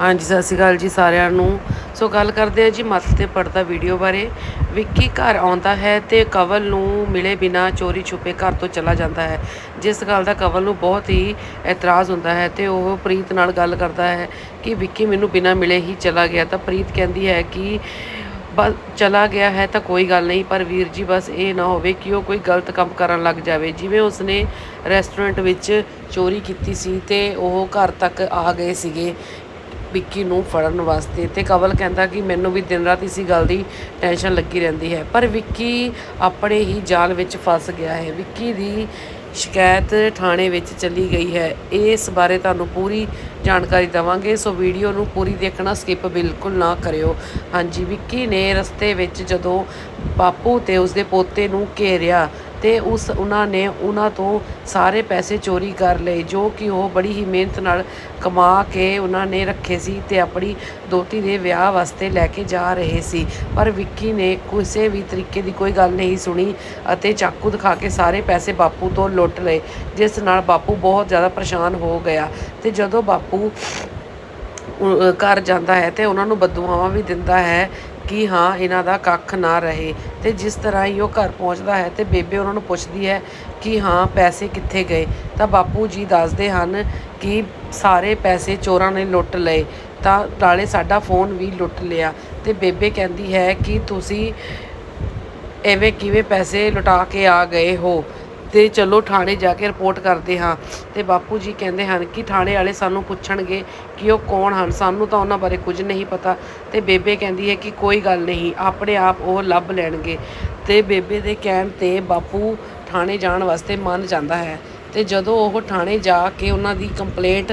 ਹਾਂਜੀ, ਸਤਿ ਸ਼੍ਰੀ ਅਕਾਲ ਜੀ ਸਾਰਿਆਂ ਨੂੰ। ਸੋ ਗੱਲ ਕਰਦੇ ਹਾਂ ਜੀ ਮੱਤ ਤੇ ਪੜਦਾ ਵੀਡੀਓ ਬਾਰੇ। ਵਿੱਕੀ ਘਰ ਆਉਂਦਾ ਹੈ ਤੇ ਕਵਲ ਨੂੰ ਮਿਲੇ ਬਿਨਾ ਚੋਰੀ ਛੁਪੇ ਘਰ ਤੋਂ ਚਲਾ ਜਾਂਦਾ ਹੈ। ਜਿਸ ਗੱਲ ਦਾ ਕਵਲ ਨੂੰ ਬਹੁਤ ਹੀ ਇਤਰਾਜ਼ ਹੁੰਦਾ ਹੈ ਤੇ ਉਹ ਪ੍ਰੀਤ ਨਾਲ ਗੱਲ ਕਰਦਾ ਹੈ ਕਿ ਵਿੱਕੀ ਮੈਨੂੰ ਬਿਨਾ ਮਿਲੇ ਹੀ ਚਲਾ ਗਿਆ। ਤਾਂ ਪ੍ਰੀਤ ਕਹਿੰਦੀ ਹੈ ਕਿ ਬਸ ਚਲਾ ਗਿਆ ਹੈ ਤਾਂ ਕੋਈ ਗੱਲ ਨਹੀਂ, ਪਰ ਵੀਰ ਜੀ ਬਸ ਇਹ ਨਾ ਹੋਵੇ ਕਿ ਉਹ ਕੋਈ ਗਲਤ ਕੰਮ ਕਰਨ ਲੱਗ ਜਾਵੇ। ਜਿਵੇਂ ਉਸਨੇ ਰੈਸਟੋਰੈਂਟ ਵਿੱਚ ਚੋਰੀ ਕੀਤੀ ਸੀ ਤੇ ਉਹ ਘਰ ਤੱਕ ਆ ਗਏ ਸੀਗੇ। ਵਿੱਕੀ ਨੂੰ ਫੜਨ ਵਾਸਤੇ ਤੇ ਕਵਲ ਕਹਿੰਦਾ ਕਿ ਮੈਨੂੰ ਵੀ ਦਿਨ ਰਾਤ ਇਸੀ ਗੱਲ ਦੀ ਟੈਨਸ਼ਨ ਲੱਗੀ ਰਹਿੰਦੀ ਹੈ। ਪਰ ਵਿੱਕੀ ਆਪਣੇ ਹੀ ਜਾਲ ਵਿੱਚ ਫਸ ਗਿਆ ਹੈ। ਵਿੱਕੀ ਦੀ ਸ਼ਿਕਾਇਤ ਥਾਣੇ ਵਿੱਚ ਚਲੀ ਗਈ ਹੈ। ਇਸ ਬਾਰੇ ਤੁਹਾਨੂੰ ਪੂਰੀ ਜਾਣਕਾਰੀ ਦਵਾਂਗੇ। ਸੋ ਵੀਡੀਓ ਨੂੰ ਪੂਰੀ ਦੇਖਣਾ, ਸਕਿਪ ਬਿਲਕੁਲ ਨਾ ਕਰਿਓ। ਹਾਂਜੀ, ਵਿੱਕੀ ਨੇ ਰਸਤੇ ਵਿੱਚ ਜਦੋਂ ਬਾਪੂ ਤੇ ਉਸਦੇ ਪੋਤੇ ਨੂੰ ਘੇਰਿਆ ਤੇ ਉਸ ਉਹਨਾਂ ਨੇ ਉਹਨਾਂ ਤੋਂ ਸਾਰੇ ਪੈਸੇ ਚੋਰੀ ਕਰ ਲਏ, ਜੋ ਕਿ ਉਹ ਬੜੀ ਹੀ ਮਿਹਨਤ ਨਾਲ ਕਮਾ ਕੇ ਉਹਨਾਂ ਨੇ ਰੱਖੇ ਸੀ ਤੇ ਆਪਣੀ ਦੋਤੀ ਦੇ ਵਿਆਹ ਵਾਸਤੇ ਲੈ ਕੇ ਜਾ ਰਹੇ ਸੀ। ਪਰ ਵਿੱਕੀ ਨੇ ਕਿਸੇ ਵੀ ਤਰੀਕੇ ਦੀ ਕੋਈ ਗੱਲ ਨਹੀਂ ਸੁਣੀ ਅਤੇ ਚਾਕੂ ਦਿਖਾ ਕੇ ਸਾਰੇ ਪੈਸੇ ਬਾਪੂ ਤੋਂ ਲੁੱਟ ਲਏ, ਜਿਸ ਨਾਲ ਬਾਪੂ ਬਹੁਤ ਜ਼ਿਆਦਾ ਪਰੇਸ਼ਾਨ ਹੋ ਗਿਆ ਤੇ ਜਦੋਂ ਬਾਪੂ ਘਰ ਜਾਂਦਾ ਹੈ ਤੇ ਉਹਨਾਂ ਨੂੰ ਬਦਦੁਆਵਾਂ ਵੀ ਦਿੰਦਾ ਹੈ ਕਿ ਹਾਂ, ਇਹਨਾਂ ਦਾ ਕੱਖ ਨਾ ਰਹੇ। ਤੇ ਜਿਸ ਤਰ੍ਹਾਂ ਹੀ ਉਹ ਘਰ ਪਹੁੰਚਦਾ ਹੈ ਤੇ ਬੇਬੇ ਉਹਨਾਂ ਨੂੰ ਪੁੱਛਦੀ ਹੈ ਕਿ ਹਾਂ, ਪੈਸੇ ਕਿੱਥੇ ਗਏ? ਤਾਂ ਬਾਪੂ ਜੀ ਦੱਸਦੇ ਹਨ ਕਿ ਸਾਰੇ ਪੈਸੇ ਚੋਰਾਂ ਨੇ ਲੁੱਟ ਲਏ। ਤਾਂ ਨਾਲੇ ਸਾਡਾ ਫੋਨ ਵੀ ਲੁੱਟ ਲਿਆ। ਤੇ ਬੇਬੇ ਕਹਿੰਦੀ ਹੈ ਕਿ ਤੁਸੀਂ ਐਵੇਂ ਕਿਵੇਂ ਪੈਸੇ ਲੁਟਾ ਕੇ ਆ ਗਏ ਹੋ? ਤੇ ਚਲੋ ਥਾਣੇ ਜਾ ਕੇ ਰਿਪੋਰਟ ਕਰਦੇ ਹਾਂ। ਤੇ ਬਾਪੂ ਜੀ ਕਹਿੰਦੇ ਹਨ ਕਿ ਥਾਣੇ ਵਾਲੇ ਸਾਨੂੰ ਪੁੱਛਣਗੇ ਕਿ ਉਹ ਕੌਣ ਹਨ। ਸਾਨੂੰ ਤਾਂ ਉਹਨਾਂ ਬਾਰੇ ਕੁਝ ਨਹੀਂ ਪਤਾ। ਤੇ ਬੇਬੇ ਕਹਿੰਦੀ ਹੈ ਕਿ ਕੋਈ ਗੱਲ ਨਹੀਂ, ਆਪਣੇ ਆਪ ਉਹ ਲੱਭ ਲੈਣਗੇ। ਤੇ ਬੇਬੇ ਦੇ ਕਹਿਣ ਤੇ ਬਾਪੂ ਥਾਣੇ ਜਾਣ ਵਾਸਤੇ ਮੰਨ ਜਾਂਦਾ ਹੈ। ਤੇ ਜਦੋਂ ਉਹ ਥਾਣੇ ਜਾ ਕੇ ਉਹਨਾਂ ਦੀ ਕੰਪਲੇਂਟ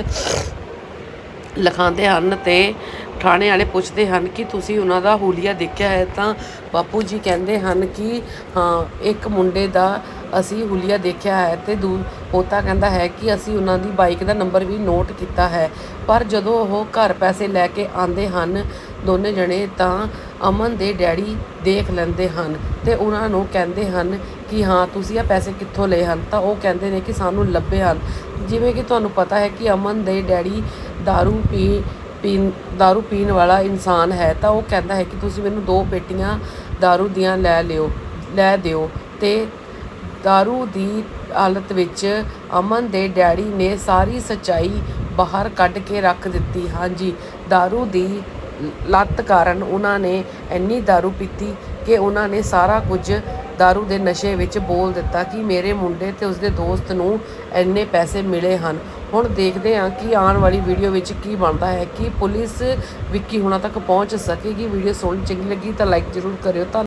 ਲਿਖਾਉਂਦੇ ਹਨ ਤੇ ਥਾਣੇ ਵਾਲੇ ਪੁੱਛਦੇ ਹਨ ਕਿ ਤੁਸੀਂ ਉਹਨਾਂ ਦਾ ਹੁਲੀਆ ਦੇਖਿਆ ਹੈ, ਤਾਂ ਬਾਪੂ ਜੀ ਕਹਿੰਦੇ ਹਨ ਕਿ ਹਾਂ, ਇੱਕ ਮੁੰਡੇ ਦਾ ਅਸੀਂ ਹੁਲੀਆ ਦੇਖਿਆ ਹੈ ਤੇ ਦੂ ਪੋਤਾ ਕਹਿੰਦਾ ਹੈ ਕਿ ਅਸੀਂ ਉਹਨਾਂ ਦੀ ਬਾਈਕ ਦਾ ਨੰਬਰ ਵੀ ਨੋਟ ਕੀਤਾ ਹੈ ਪਰ ਜਦੋਂ ਉਹ ਘਰ ਪੈਸੇ ਲੈ ਕੇ ਆਉਂਦੇ ਹਨ ਦੋਨੇ ਜਣੇ ਤਾਂ ਅਮਨ ਦੇ ਡੈਡੀ ਦੇਖ ਲੈਂਦੇ ਹਨ ਤੇ ਉਹਨਾਂ ਨੂੰ ਕਹਿੰਦੇ ਹਨ ਕਿ ਹਾਂ ਤੁਸੀਂ ਇਹ ਪੈਸੇ ਕਿੱਥੋਂ ਲਏ ਹਨ ਤਾਂ ਉਹ ਕਹਿੰਦੇ ਨੇ ਕਿ ਸਾਨੂੰ ਲੱਭੇ ਹਨ ਜਿਵੇਂ ਕਿ ਤੁਹਾਨੂੰ ਪਤਾ ਹੈ ਕਿ ਅਮਨ ਦੇ ਡੈਡੀ दारू ਪੀ ਪੀਣ दारू ਪੀਣ ਵਾਲਾ ਇਨਸਾਨ ਹੈ ਤਾਂ ਉਹ ਕਹਿੰਦਾ ਹੈ ਕਿ ਤੁਸੀਂ ਮੈਨੂੰ ਦੋ ਪੇਟੀਆਂ दारू ਦੀਆਂ ਲੈ ਲਿਓ ਲੈ ਦਿਓ ਤੇ ਦਾਰੂ ਦੀ ਹਾਲਤ ਵਿੱਚ ਅਮਨ ਦੇ ਡੈਡੀ ਨੇ ਸਾਰੀ ਸੱਚਾਈ ਬਾਹਰ ਕੱਢ ਕੇ ਰੱਖ ਦਿੱਤੀ ਹਾਂਜੀ ਦਾਰੂ ਦੀ ਲੱਤ ਕਾਰਨ ਉਹਨਾਂ ਨੇ ਇੰਨੀ ਦਾਰੂ ਪੀਤੀ ਕਿ ਉਹਨਾਂ ਨੇ ਸਾਰਾ ਕੁਝ ਦਾਰੂ ਦੇ ਨਸ਼ੇ ਵਿੱਚ ਬੋਲ ਦਿੱਤਾ ਕਿ ਮੇਰੇ ਮੁੰਡੇ ਤੇ ਉਸਦੇ ਦੋਸਤ ਨੂੰ ਇੰਨੇ ਪੈਸੇ ਮਿਲੇ ਹਨ ਹੁਣ ਦੇਖਦੇ ਹਾਂ ਕਿ ਆਉਣ ਵਾਲੀ ਵੀਡੀਓ ਵਿੱਚ ਕੀ ਬਣਦਾ ਹੈ ਕਿ ਪੁਲਿਸ ਵਿੱਕੀ ਹੁਣਾਂ ਤੱਕ ਪਹੁੰਚ ਸਕੇਗੀ ਵੀਡੀਓ ਸੁਣ ਚੰਗੀ ਲੱਗੀ ਤਾਂ ਲਾਈਕ ਜ਼ਰੂਰ ਕਰਿਓ ਤਾਂ